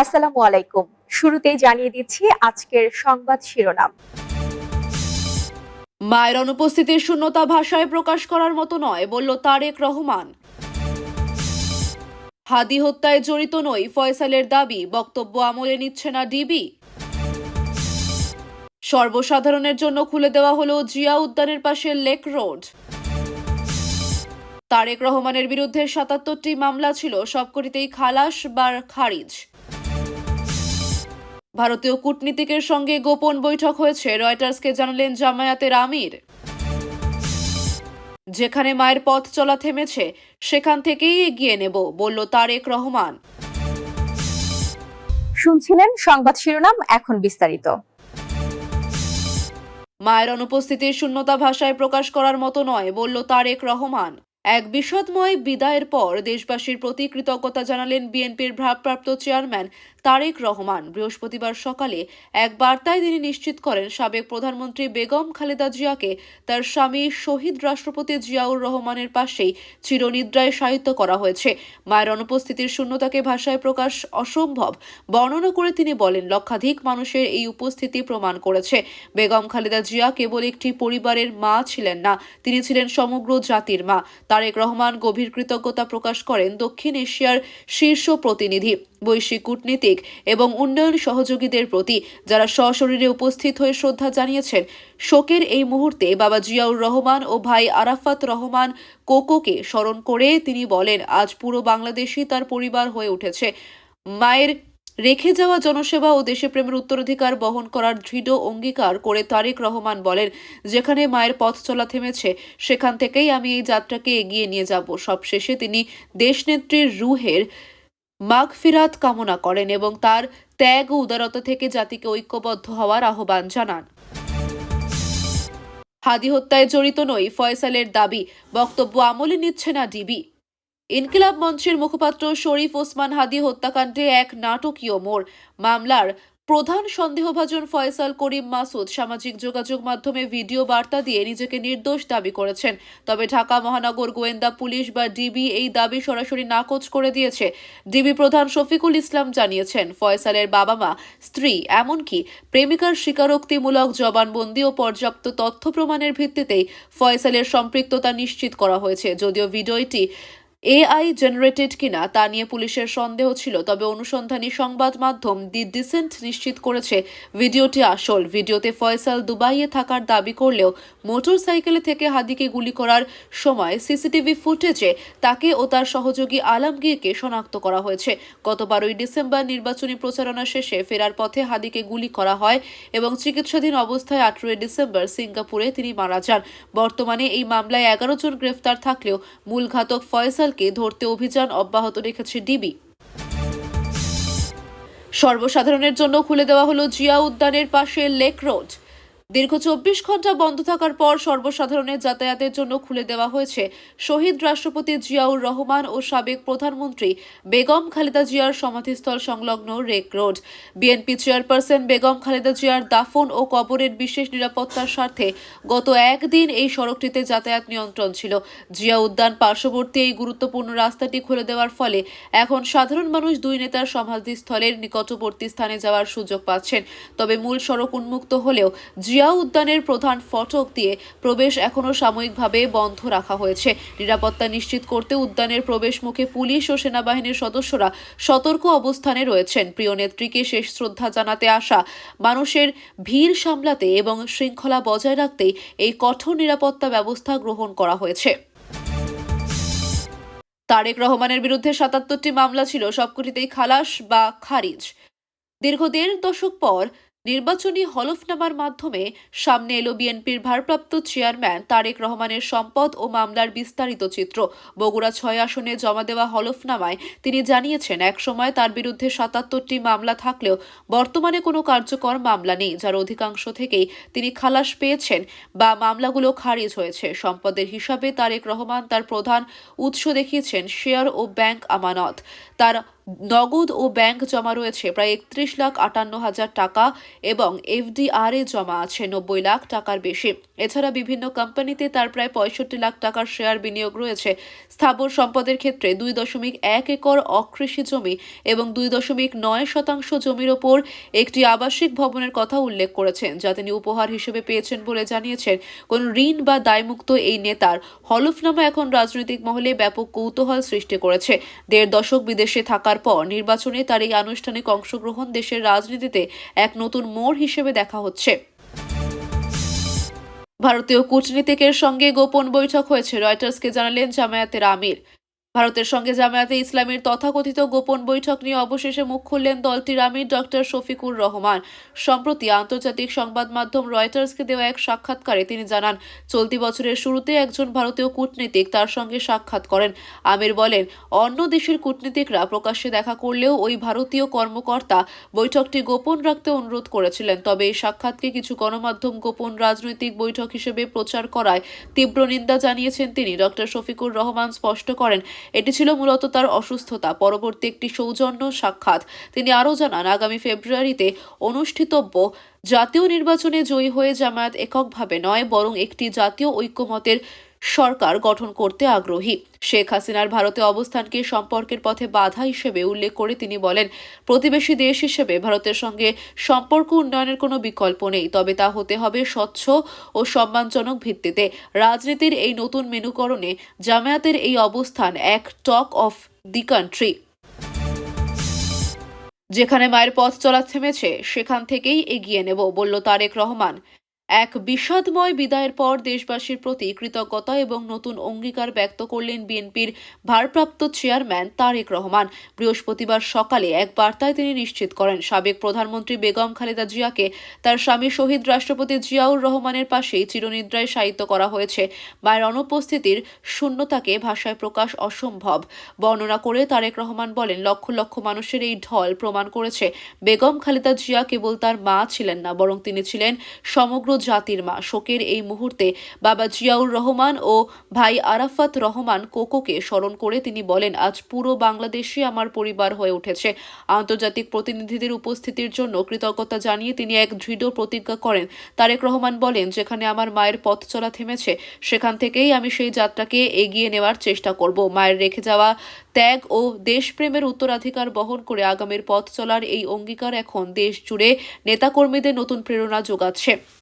আসসালামু আলাইকুম। শুরুতেই জানিয়ে দিচ্ছি আজকের সংবাদ শিরোনাম। মায়ের অনুপস্থিতির শূন্যতা ভাষায় প্রকাশ করার মতো নয়, বলল তারেক রহমান। হাদি হত্যায় জড়িত নই ফয়সালের দাবি, বক্তব্য আমলে নিচ্ছে না ডিবি। সর্বসাধারণের জন্য খুলে দেওয়া হলো জিয়া উদ্যানের পাশে লেক রোড। তারেক রহমানের বিরুদ্ধে সাতাত্তরটি মামলা ছিল, সবকটিতেই খালাস বা খারিজ। ভারতীয় কূটনীতিকের সঙ্গে গোপন বৈঠক হয়েছে। রয়টার্সকে জানালেন জামায়াতের আমির। যেখানে মায়ের পথ চলা থেমেছে সেখান থেকেই এগিয়ে নেব বলল তারেক রহমান। শুনছিলেন সংবাদ শিরোনাম এখন বিস্তারিত। মায়ের অনুপস্থিতি শূন্যতা ভাষায় প্রকাশ করার মতো নয় বলল তারেক রহমান। এক বিষাদময় বিদায়ের পর দেশবাসীর প্রতি কৃতজ্ঞতা জানালেন বিএনপির ভারপ্রাপ্ত চেয়ারম্যান তারেক রহমান। বৃহস্পতিবার সকালে এক বার্তায় তিনি নিশ্চিত করেন, সাবেক প্রধানমন্ত্রী বেগম খালেদা জিয়াকে তার স্বামী শহীদ রাষ্ট্রপতি জিয়াউর রহমানের পাশেই চিরনিদ্রায় সাহিত্য করা হয়েছে। মায়ের অনুপস্থিতির শূন্যতাকে ভাষায় প্রকাশ অসম্ভব। বর্ণনা করে তিনি বলেন, লক্ষাধিক মানুষের এই উপস্থিতি প্রমাণ করেছে। বেগম খালেদা জিয়া কেবল একটি পরিবারের মা ছিলেন না, তিনি ছিলেন সমগ্র জাতির মা। তারেক রহমান গভীর কৃতজ্ঞতা প্রকাশ করেন দক্ষিণ এশিয়ার শীর্ষ প্রতিনিধি, বৈশ্বিক কূটনীতিক এবং উন্নয়ন সহযোগীদের প্রতি, যারা সশরীরে উপস্থিত হয়ে শ্রদ্ধা জানিয়েছেন। শোকের এই মুহূর্তে বাবা জিয়াউর রহমান ও ভাই আরাফাত রহমান কোকোকে স্মরণ করে তিনি বলেন, আজ পুরো বাংলাদেশই তার পরিবার হয়ে উঠেছে। মায়ের রেখে যাওয়া জনসেবা ও দেশপ্রেমের উত্তরাধিকার বহন করার দৃঢ় অঙ্গীকার করে তারেক রহমান বলেন, যেখানে মায়ের পথ চলা থেমেছে, সেখান থেকেই আমি এই যাত্রাকে এগিয়ে নিয়ে যাব। সবশেষে তিনি দেশনেত্রীর রুহের মাগফিরাত কামনা করেন এবং তার ত্যাগ ও উদারতা থেকে জাতিকে ঐক্যবদ্ধ হওয়ার আহ্বান জানান। হাদি হত্যায় জড়িত নই ফয়সালের দাবি, বক্তব্য আমলে নিচ্ছে না ডিবি। ইনকিলাব মঞ্চের মুখপাত্র শরীফ ওসমান হাদি হত্যাকাণ্ডে এক নাটকীয় মোড়। মামলার প্রধান সন্দেহভাজন ফয়সাল করিম মাসুদ সামাজিক যোগাযোগ মাধ্যমে ভিডিও বার্তা দিয়ে নিজেকে নির্দোষ দাবি করেছেন। তবে ঢাকা মহানগর গোয়েন্দা পুলিশ বা ডিবি এই দাবি সরাসরি নাকচ করে দিয়েছে। ডিবি প্রধান শফিকুল ইসলাম জানিয়েছেন, ফয়সালের বাবা মা স্ত্রী, এমনকি প্রেমিকার স্বীকারোক্তিমূলক জবানবন্দি ও পর্যাপ্ত তথ্য প্রমাণের ভিত্তিতেই ফয়সালের সম্পৃক্ততা নিশ্চিত করা হয়েছে। যদিও ভিডিওটি এআই জেনারেটেড কিনা তা নিয়ে পুলিশের সন্দেহ ছিল, তবে অনুসন্ধানী সংবাদ মাধ্যম দি ডিসেন্ট নিশ্চিত করেছে ভিডিওটি আসল। ভিডিওতে ফয়সাল দুবাইয়ে থাকার দাবি করলেও মোটর সাইকেলে থেকে হাদিকে গুলি করার সময় সিসিটিভি ফুটেজে তাকে ও তার সহযোগী আলমগীরকে শনাক্ত করা হয়েছে। গত বারোই ডিসেম্বর নির্বাচনী প্রচারণা শেষে ফেরার পথে হাদিকে গুলি করা হয় এবং চিকিৎসাধীন অবস্থায় আঠেরোই ডিসেম্বর সিঙ্গাপুরে তিনি মারা যান। বর্তমানে এই মামলায় এগারো জন গ্রেফতার থাকলেও মূল ঘাতক ফয়সালকে ধরতে অভিযান অব্যাহত রেখেছে ডিবি। সর্বসাধারণের জন্য খুলে দেওয়া হলো জিয়া উদ্যানের পাশে লেক রোড। দীর্ঘ চব্বিশ ঘণ্টা বন্ধ থাকার পর সর্বসাধারণের যাতায়াতের জন্য খুলে দেওয়া হয়েছে শহীদ রাষ্ট্রপতি জিয়াউর রহমান ও সাবেক প্রধানমন্ত্রী বেগম খালেদা জিয়ার সমাধিস্থল সংলগ্ন rake road. BNP chairperson Begum Khaleda জিয়ার দাফন ও কবরের বিশেষ নিরাপত্তার স্বার্থে গত একদিন এই সড়কটিতে যাতায়াত নিয়ন্ত্রণ ছিল। জিয়া উদ্যান পার্শ্ববর্তী এই গুরুত্বপূর্ণ রাস্তাটি খুলে দেওয়ার ফলে এখন সাধারণ মানুষ দুই নেতার সমাধিস্থলের নিকটবর্তী স্থানে যাওয়ার সুযোগ পাচ্ছেন। তবে মূল সড়ক উন্মুক্ত হলেও জিয়া উদ্যানের প্রধান ফটক দিয়ে প্রবেশ এখনও সাময়িকভাবে বন্ধ রাখা হয়েছে। নিরাপত্তা নিশ্চিত করতে উদ্যানের প্রবেশ মুখে পুলিশ ও সেনাবাহিনীর সদস্যরা সতর্ক অবস্থানে রয়েছেন। প্রিয় নেত্রীকে শেষ শ্রদ্ধা জানাতে আসা, মানুষের ভিড় সামলাতে এবং শৃঙ্খলা বজায় রাখতেই এই কঠোর নিরাপত্তা ব্যবস্থা গ্রহণ করা হয়েছে। তারেক রহমানের বিরুদ্ধে সাতাত্তরটি মামলা ছিল, সবকটিতেই খালাস বা খারিজ। দীর্ঘ দেড় দশক পর নির্বাচনী হলফনামার মাধ্যমে সামনে এলো বিএনপির ভারপ্রাপ্ত চেয়ারম্যান তারেক রহমানের সম্পদ ও মামলার বিস্তারিত চিত্র। বগুড়া ছয় আসনে জমা দেওয়া হলফনামায় তিনি জানিয়েছেন একসময় তার বিরুদ্ধে সাতাত্তরটি মামলা থাকলেও বর্তমানে কোনো কার্যকর মামলা নেই, যার অধিকাংশ থেকেই তিনি খালাস পেয়েছেন বা মামলাগুলো খারিজ হয়েছে। সম্পদের হিসাবে তারেক রহমান তার প্রধান উৎস দেখিয়েছেন, শেয়ার ও ব্যাংক আমানত। তার নগদ ও ব্যাংক জমা রয়েছে। প্রায় একত্রিশ লাখ আটান্ন হাজার টাকা এবং এফডিআর জমা আছে নব্বই লাখ টাকার বেশি। এছাড়া বিভিন্ন কোম্পানিতে তার প্রায় পঁয়ষট্টি লাখ টাকার শেয়ার বিনিয়োগ রয়েছে। স্থাবর সম্পদের ক্ষেত্রে দুই দশমিক এক একর অকৃষি জমি এবং দুই দশমিক নয় শতাংশ জমির ওপর একটি আবাসিক ভবনের কথা উল্লেখ করেছেন, যা তিনি উপহার হিসেবে পেয়েছেন বলে জানিয়েছেন। কোন ঋণ বা দায়মুক্ত এই নেতার হলফনামা এখন রাজনৈতিক মহলে ব্যাপক কৌতূহল সৃষ্টি করেছে। দেড় দশক বিদেশে থাকার পর নির্বাচনে তার এই আনুষ্ঠানিক অংশগ্রহণ দেশের রাজনীতিতে এক নতুন মোড় হিসেবে দেখা হচ্ছে। ভারতীয় কূটনীতিকের সঙ্গে গোপন বৈঠক হয়েছে। রয়টার্সকে জানালেন জামায়াতের আমির। ভারতের সঙ্গে জামায়াতে ইসলামের তথাকথিত গোপন বৈঠক নিয়ে অবশেষে মুখ খুললেন দলটির আমির ডক্টর শফিকুর রহমান। সম্প্রতি আন্তর্জাতিক সংবাদ মাধ্যম রয়টার্সকে দেওয়া এক সাক্ষাৎকারে তিনি জানান, চলতি বছরের শুরুতে একজন ভারতীয় কূটনীতিক তার সঙ্গে সাক্ষাৎ করেন। আমির বলেন, অন্য দেশের কূটনীতিকরা প্রকাশ্যে দেখা করলেও ওই ভারতীয় কর্মকর্তা বৈঠকটি গোপন রাখতে অনুরোধ করেছিলেন। তবে এই সাক্ষাৎকে কিছু গণমাধ্যম গোপন রাজনৈতিক বৈঠক হিসেবে প্রচার করায় তীব্র নিন্দা জানিয়েছেন তিনি। ডক্টর শফিকুর রহমান স্পষ্ট করেন এটি ছিল মূলত তার অসুস্থতা। পরবর্তী একটি সৌজন্য সাক্ষাৎ। তিনি আরও জানান, আগামী ফেব্রুয়ারিতে অনুষ্ঠিতব্য জাতীয় নির্বাচনে জয়ী হয়ে জামায়াত এককভাবে নয়, বরং একটি জাতীয় ঐক্যমতের সরকার গঠন করতে আগ্রহী। শেখ হাসিনার ভারতে অবস্থানকে সম্পর্কের পথে বাধা হিসেবে উল্লেখ করে তিনি বলেন, প্রতিবেশী দেশ হিসেবে ভারতের সঙ্গে সম্পর্ক উন্নয়নের কোনো বিকল্প নেই, তবে তা হতে হবে স্বচ্ছ ও সম্মানজনক ভিত্তিতে। রাজনীতির এই নতুন মেনুকরণে জামায়াতের এই অবস্থান এক টক অফ দি কান্ট্রি। যেখানে মায়ের পথ চলা থেমেছে, সেখান থেকেই এগিয়ে নেব, বলল তারেক রহমান। এক বিষাদময় বিদায়ের পর দেশবাসীর প্রতি কৃতজ্ঞতা এবং নতুন অঙ্গীকার ব্যক্ত করলেন বিএনপির ভারপ্রাপ্ত চেয়ারম্যান তারেক রহমান। বৃহস্পতিবার সকালে এক বার্তায় তিনি নিশ্চিত করেন, সাবেক প্রধানমন্ত্রী বেগম খালেদা জিয়াকে তার স্বামী শহীদ রাষ্ট্রপতি জিয়াউর রহমানের পাশেই চিরনিদ্রায় শায়িত করা হয়েছে। মায়ের অনুপস্থিতির শূন্যতাকে ভাষায় প্রকাশ অসম্ভব। বর্ণনা করে তারেক রহমান বলেন, লক্ষ লক্ষ মানুষের এই ঢল প্রমাণ করেছে, বেগম খালেদা জিয়া কেবল তার মা ছিলেন না, বরং তিনি ছিলেন সমগ্র জাতির মা। শোকের এই মুহূর্তে বাবা জিয়াউর রহমান ও ভাই আরাফাত রহমান কোকোকে স্মরণ করে তিনি বলেন, আজ পুরো বাংলাদেশই আমার পরিবার হয়ে উঠেছে। আন্তর্জাতিক প্রতিনিধিদের উপস্থিতির জন্য কৃতজ্ঞতা জানিয়ে তিনি এক দৃঢ় প্রতিজ্ঞা করেন। তারেক রহমান বলেন, যেখানে আমার মায়ের পথ চলা থেমেছে, সেখান থেকেই আমি সেই যাত্রাকে এগিয়ে নেওয়ার চেষ্টা করব। মায়ের রেখে যাওয়া ত্যাগ ও দেশপ্রেমের উত্তরাধিকার বহন করে আগামীর পথ চলার এই অঙ্গীকার এখন দেশ জুড়ে নেতাকর্মীদের নতুন প্রেরণা যোগাচ্ছে।